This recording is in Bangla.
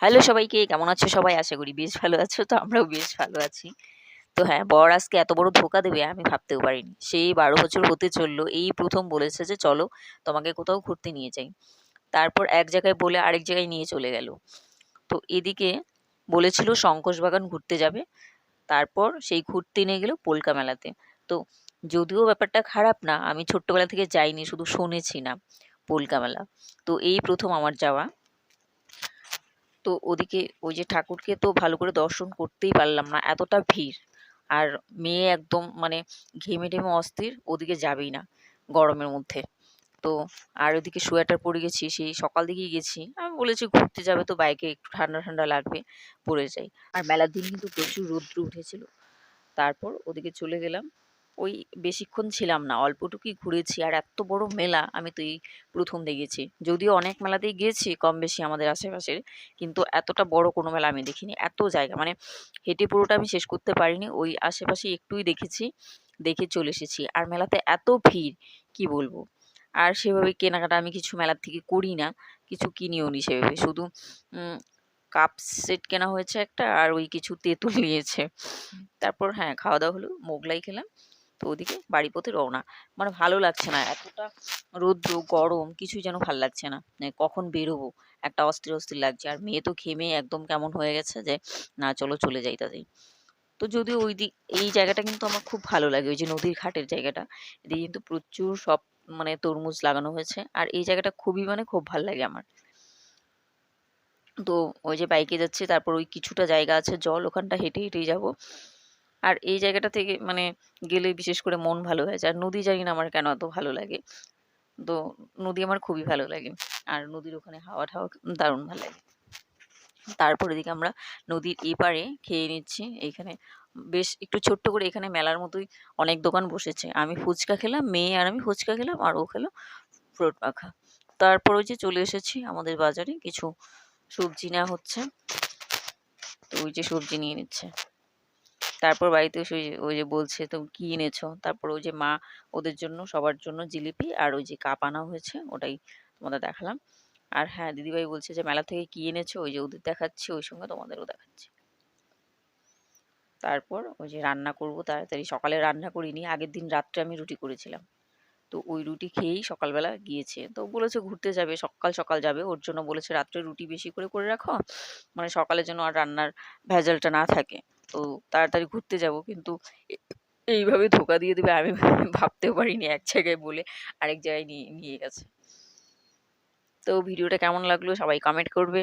হ্যালো সবাইকে, কেমন আছো সবাই? আশা করি বেশ ভালো আছো, তো আমরাও বেশ ভালো আছি। তো হ্যাঁ বর আজকে এত বড় ধোকা দেবে আমি ভাবতেও পারিনি। সেই বারো বছর হতে চলল, এই প্রথম বলেছে যে, চলো তোমাকে কোথাও ঘুরতে নিয়ে যাই। তারপর এক জায়গায় বলে আরেক জায়গায় নিয়ে চলে গেল। তো এদিকে বলেছিল শঙ্কোষ বাগান ঘুরতে যাবে। তারপর সেই ঘুরতে নিয়ে গেল পোলকা মেলাতে। তো যদিও ব্যাপারটা খারাপ না, আমি ছোট্টবেলা থেকে যাইনি, শুধু শুনেছি না পোলকা মেলা। তো এই প্রথম আমার যাওয়া। তো ওদিকে ওই যে ঠাকুরকে তো ভালো করে দর্শন করতেই পারলাম না, এতটা ভিড়। আর মেয়ে একদম মানে ঘেমে টেমে অস্থির, ওদিকে যাবেই না গরমের মধ্যে। তো আর ওদিকে সোয়েটার পরে গেছি, সেই সকাল দিকেই গেছি। আমি বলেছি ঘুরতে যাবে তো বাইকে, একটু ঠান্ডা ঠান্ডা লাগবে পরে যাই। আর মেলার দিন কিন্তু প্রচুর রৌদ্র উঠেছিল। তারপর ওদিকে চলে গেলাম। ওই বেশিক্ষণ ছিলাম না। অল্পটুকুই ঘুরেছি আর এত বড় মেলা আমি তো এই প্রথম দেখেছি। যদিও অনেক মেলাতেই গিয়েছি কম বেশি আমাদের আশেপাশের কিন্তু এতটা বড় কোনো মেলা আমি দেখিনি। এত জায়গা মানে হেঁটে পুরোটা আমি শেষ করতে পারিনি ওই আশেপাশে একটুই দেখেছি দেখে চলে এসেছি। আর মেলাতে এত ভিড় কি বলব? আর সেভাবে কেনাকাটা আমি কিছু মেলার থেকে করি না কিছু কিনিও নি সেভাবে। শুধু কাপ সেট কেনা হয়েছে একটা আর ওই কিছু তেঁতুল নিয়েছে। তারপর হ্যাঁ খাওয়া দাওয়া হলো মোগলাই খেলাম। তো ওদিকে বাড়ি পথে রওনা। মানে ভালো লাগছে না, এতটা রৌদ্র, গরম, কিছুই যেন ভালো লাগছে না। কখন বেরোবো? একটা অস্থির অস্থির লাগছে। আর মেয়ে তো ঘেমে একদম কেমন হয়ে গেছে যে, না, চলো চলে যাই তাদের তো যদিও ওই দিক এই জায়গাটা কিন্তু আমার খুব ভালো লাগে, ওই যে নদীর ঘাটের জায়গাটা। এদিকে কিন্তু প্রচুর সব মানে তরমুজ লাগানো হয়েছে। আর এই জায়গাটা খুবই মানে খুব ভালো লাগে আমার। তো ওই যে বাইকে যাচ্ছি, তারপর ওই কিছুটা জায়গা আছে, জল, ওখানটা হেঁটে হেঁটেই যাব। আর এই জায়গাটা থেকে মানে গেলে বিশেষ করে মন ভালো হয়ে যায়। আর নদী জানি না আমার কেন এত ভালো লাগে। তো নদী আমার খুবই ভালো লাগে। আর নদীর ওখানে হাওয়া ঠাওয়া দারুণ ভালো লাগে। তারপর এদিকে আমরা নদীর এপারে খেয়ে নিচ্ছি। এইখানে বেশ একটু ছোট্ট করে এখানে মেলার মতোই অনেক দোকান বসেছে। আমি ফুচকা খেলাম, মেয়ে আর আমি ফুচকা খেলাম, আর ও খেলো ফ্রুট মাখা। তারপর যে চলে এসেছি আমাদের বাজারে। কিছু সবজি নেওয়া হচ্ছে। তো ওই যে সবজি নিয়ে নিচ্ছে। তারপর বাড়িতে এসে ওই যে বলছে, তো কি এনেছো? তারপর ওই যে মা ওদের জন্য, সবার জন্য জিলিপি আর ওই যে কাপ আনা হয়েছে, ওটাই তোমাদের দেখালাম। আর হ্যাঁ দিদিভাই বলছে যে, মেলা থেকে কি এনেছো? ওই যে ওদের দেখাচ্ছি, ওই সঙ্গে তোমাদেরও দেখাচ্ছি। তারপর ওই যে রান্না করব তাড়াতাড়ি, সকালে রান্না করিনি, আগের দিন রাত্রে আমি রুটি করেছিলাম। তো ওই রুটি খেয়েই সকালবেলা গিয়েছে। তো বলেছে ঘুরতে যাবে, সকাল সকাল যাবে, ওর জন্য বলেছে রাত্রে রুটি বেশি করে করে রাখো মানে সকালের জন্য আর রান্নার ভেজালটা না থাকে। তো তাড়াতাড়ি ঘুরতে যাব। কিন্তু এইভাবে ধোকা দিয়ে দেবে আমি ভাবতেও পারিনি এক জায়গায় বলে আরেক জায়গায় নিয়ে নিয়ে গেছে। তো ভিডিওটা কেমন লাগল সবাই কমেন্ট করবে।